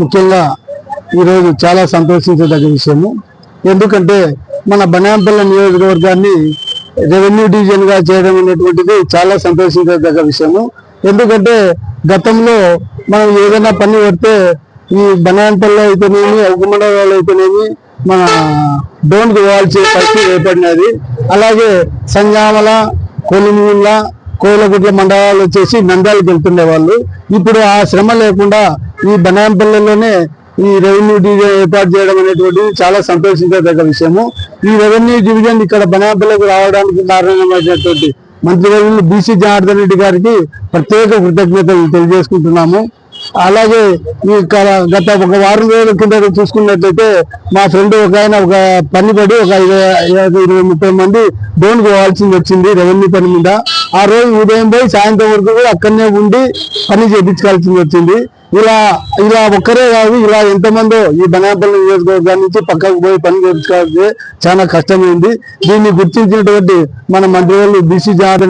ముఖ్యంగా ఈరోజు చాలా సంతోషించదగ్గ విషయము. ఎందుకంటే మన బనాంపల్ల నియోజకవర్గాన్ని రెవెన్యూ డివిజన్గా చేయడం అనేటువంటిది చాలా సంతోషించదగ్గ విషయము. ఎందుకంటే గతంలో మనం ఏదైనా పని పెడితే ఈ బనాంపల్లో అయితేనేమి ఉగ్గుమండలాలు అయితేనేమి మన డోన్కి పోవాల్సిన పరిస్థితి ఏర్పడినది. అలాగే సంజామల కొలిమూల కోలగుట్ల మండలాలు వచ్చేసి నంద్యాలకు వెళ్తుండే వాళ్ళు ఇప్పుడు ఆ శ్రమ లేకుండా ఈ బనాంపల్లిలోనే ఈ రెవెన్యూ డివిజన్ ఏర్పాటు చేయడం అనేటువంటిది చాలా సంతోషించదగ్గ విషయము. ఈ రెవెన్యూ డివిజన్ ఇక్కడ బనాంపల్లికి రావడానికి కారణమైనటువంటి మంత్రివర్యులు బీసీ జనార్దన్ రెడ్డి గారికి ప్రత్యేక కృతజ్ఞతలు తెలియజేసుకుంటున్నాము. అలాగే ఈ గత ఒక వారం రోజుల కింద చూసుకున్నట్లయితే మా ఫ్రెండ్ ఒక ఆయన ఒక పని పడి ఒక ఇరవై ముప్పై మంది డోన్ పోవాల్సింది వచ్చింది రెవెన్యూ పని మీద. ఆ రోజు ఉదయం పోయి సాయంత్రం వరకు కూడా అక్కడనే ఉండి పని చేయించాల్సింది వచ్చింది. ఇలా ఇలా ఒక్కరే కాదు ఇలా ఎంతమందో ఈ బనాపల్లి నియోజకవర్గం నుంచి పక్కకు పోయి పని చేయించుకోవాల్సి చాలా కష్టమైంది. దీన్ని గుర్తించినటువంటి మన మంత్రి బీసీ జాతర